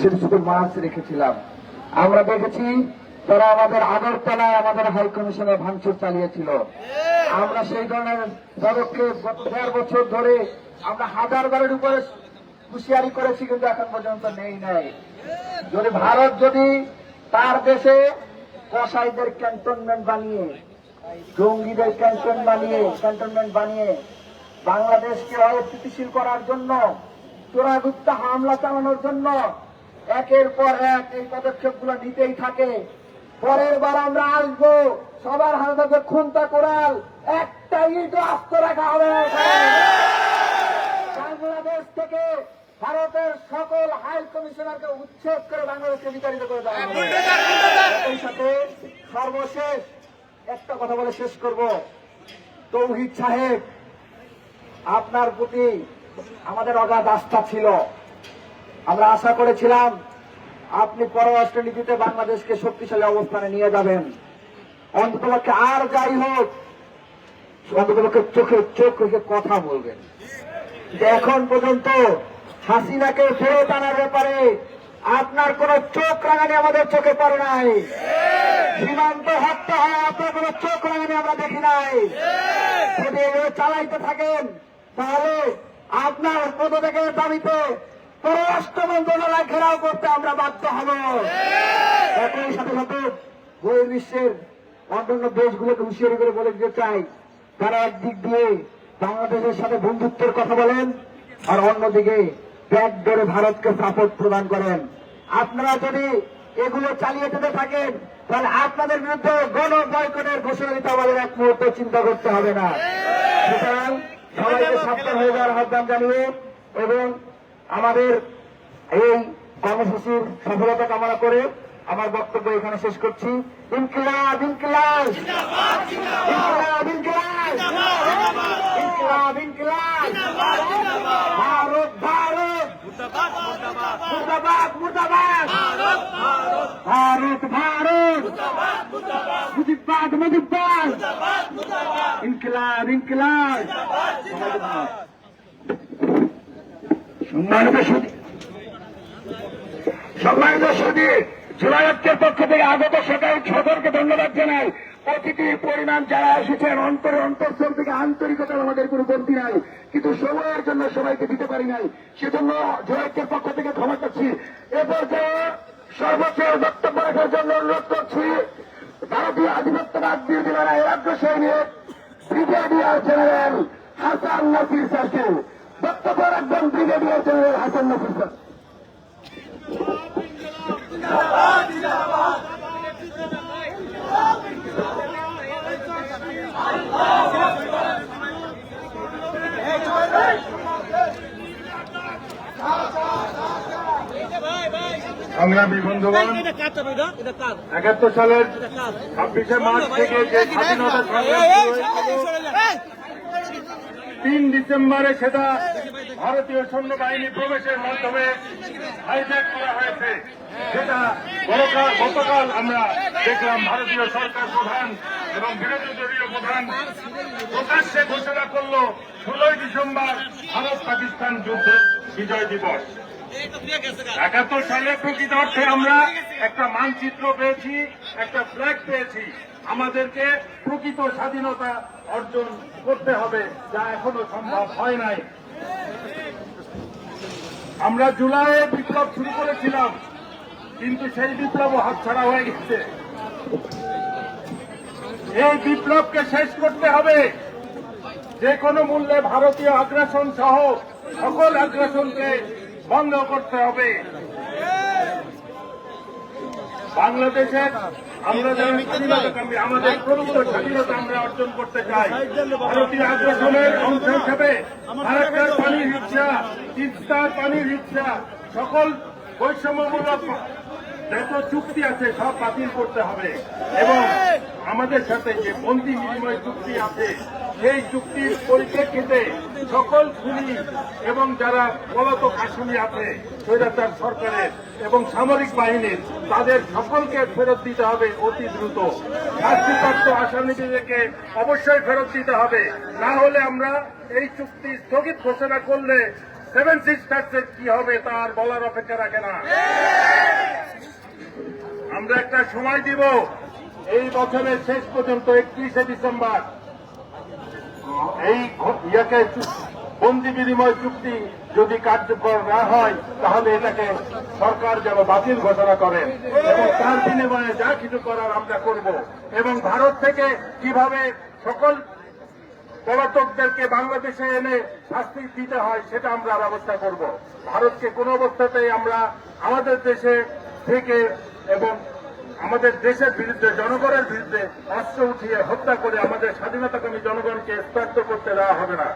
শুধু শুধু মাছ রেখেছিলাম। আমরা দেখেছি তারা আমাদের আগরতলায় আমাদের হাই কমিশনে ভাঙচুর চালিয়েছিল। আমরা সেই ধরনের গত দেড় বছর ধরে আমরা হাজার বারের উপরে হুঁশিয়ারি করেছি, কিন্তু এখন পর্যন্ত নেই নাই। যদি ভারত যদি তার দেশে কসাইদের ক্যান্টনমেন্ট বানিয়ে, জঙ্গিদের ক্যান্টন বানিয়ে, ক্যান্টনমেন্ট বানিয়ে বাংলাদেশকে অস্থিতিশীল করার জন্য চোরাগুপ্ত হামলা চালানোর জন্য একের পর এক এই পদক্ষেপগুলো নিতেই থাকে। পরের বার আমরা আসব। সবার হাতে থাকবে খুন্তা কোরাল একটা ইট আস্ত রাখা হবে। বাংলাদেশ থেকে ভারতের সকল হাই কমিশনারকে উচ্ছেদ করে বাংলাদেশকে বিতাড়িত করে দেওয়া এই সাথে সর্বশেষ একটা কথা বলে শেষ করব। তৌহিদ সাহেব, আপনার প্রতি আমাদের অগাধ আস্থা ছিল। আমরা আশা করেছিলাম আপনি পররাষ্ট্র নীতিতে বাংলাদেশকে শক্তিশালী অবস্থানে নিয়ে যাবেন। অন্ততপক্ষে আর যাই হোক, অন্ততপক্ষে চোখে চোখ রেখে কথা বলবেন। যে এখন পর্যন্ত হাসিনাকে ফেরত আনার ব্যাপারে আপনার কোন চোখ রাঙানি আমাদের চোখে পড়ে নাই। সীমান্ত হত্যা হয় আপনার কোন চোখ রাঙানি আমরা দেখি নাই। যদি এগুলো চালাইতে থাকেন, তাহলে আপনার পদত্যাগের দাবিতে পররাষ্ট্র মন্ত্রণালয় ঘেরাও করতে আমরা বাধ্য হব। একই সাথে সাথে বহির্বিশ্বের অন্যান্য দেশগুলোকে হুঁশিয়ারি করে বলে দিতে চাই তারা একদিক দিয়ে বাংলাদেশের সাথে বন্ধুত্বের কথা বলেন আর অন্যদিকে ব্যাগ ধরে ভারতকে সাপোর্ট প্রদান করেন। আপনারা যদি এগুলো চালিয়ে যেতে থাকেন তাহলে আপনাদের বিরুদ্ধে গণ বয়কটের ঘোষণা দিতে আমাদের এক মুহূর্ত চিন্তা করতে হবে না। সুতরাং সবাইকে সাবধান হয়ে যাওয়ার আহ্বান জানিয়ে এবং আমাদের এই কর্মসূচির সফলতা কামনা করে আমার বক্তব্য এখানে শেষ করছি। ইনকিলাব ইনকিলাব! ইনকিলাব ইনকিলাব! ইনকিলাব ইনকিলাব! ভারত ভারত! মুর্দাবাদ মুর্দাবাদ! ভারত ভারত! মুজিবাদ মুজিবাদ ইনকিলাব সম্মানিত সুদী। সম্মানিত সুদী, জুলাইয়ের পক্ষ থেকে আগত সরকার সদরকে ধন্যবাদ জানাই। অতিথির পরিমাণ যারা এসেছেন, অন্তরে অন্তঃস্থল থেকে আন্তরিকতার আমাদের কোনো কমতি নাই। কিন্তু সময়ের জন্য সবাইকে দিতে পারি নাই। সেজন্য জুলাইয়ের পক্ষ থেকে ক্ষমা চাচ্ছি এ পর্যায়ে সর্বোচ্চ বক্তব্য রাখার জন্য অনুরোধ করছি। ভারতীয় আধিপত্যবাদ বিরোধী লড়াই রাজ্য সৈনিক ব্রিগেডিয়ার জেনারেল হাসান নফির স্যারকে বক্তব্য রাখবেন brigadier general Hasan Nafir sir. সংগ্রামী বন্ধুগণ, একাত্তর সালের ছাব্বিশে মার্চ থেকে যে স্বাধীনতা সংগ্রাম তিন ডিসেম্বরে সেটা ভারতীয় সৈন্যবাহিনী প্রবেশের মাধ্যমে হাইজ্যাক করা হয়েছে। সেটা গতকাল আমরা দেখলাম ভারতীয় সরকার প্রধান এবং বিরোধী দলীয় প্রধান প্রকাশ্যে ঘোষণা করল, ষোলোই ডিসেম্বর ভারত পাকিস্তান যুদ্ধ বিজয় দিবস। একাত্তর সালে প্রকৃত অর্থে আমরা একটা মানচিত্র পেয়েছি, একটা ফ্ল্যাগ পেয়েছি। আমাদেরকে প্রকৃত স্বাধীনতা অর্জন করতে হবে, যা এখনও সম্ভব হয় নাই। আমরা জুলাইয়ে বিপ্লব শুরু করেছিলাম, কিন্তু সেই বিপ্লব হাতছাড়া হয়ে গেছে। এই বিপ্লবকে শেষ করতে হবে। যে কোনো মূল্যে ভারতীয় আগ্রাসন সহ সকল আগ্রাসনকে বন্ধ করতে হবে। বাংলাদেশের আমরা আমাদের প্রভুত্ব স্বাধীনতা আমরা অর্জন করতে চাই। ভারতীয় আগ্রাসনের অংশ হিসেবে ফারাক্কার পানির রিক্সা তিস্তার পানির রিক্সা সকল বৈষম্যমূলক যত চুক্তি আছে সব বাতিল করতে হবে। এবং আমাদের সাথে যে বন্দি বিনিময় চুক্তি আছে সেই চুক্তির পরিপ্রেক্ষিতে সকল খুনি এবং যারা পলাতক আসামি আছে, স্বৈরাচার সরকারের এবং সামরিক বাহিনীর, তাদের সকলকে ফেরত দিতে হবে অতি দ্রুত। শাস্তিপ্রাপ্ত আসামিদেরকে অবশ্যই ফেরত দিতে হবে। না হলে আমরা এই চুক্তি স্থগিত ঘোষণা করলে সেভেন সিস্টার্সের কি হবে তার বলার অপেক্ষা রাখে না। আমরা একটা সময় দিব। এই বছরের শেষ পর্যন্ত একত্রিশে ডিসেম্বর। এই ইয়াকে বন্দি বিনিময় চুক্তি যদি কার্যকর না হয়, তাহলে এটাকে সরকার যেন বাতিল ঘোষণা করেন এবং তার বিনিময়ে যা কিছু করার আমরা করব। এবং ভারত থেকে কীভাবে সকল পলাতকদেরকে বাংলাদেশে এনে শাস্তি দিতে হয়, সেটা আমরা ব্যবস্থা করব। ভারতকে কোনো অবস্থাতেই আমরা আমাদের দেশে থেকে এবং আমাদের দেশের বিরুদ্ধে, জনগণের বিরুদ্ধে অস্ত্র উঠিয়ে হত্যা করে আমাদের স্বাধীনতাকামী জনগণকে স্তব্ধ করতে দেওয়া হবে না।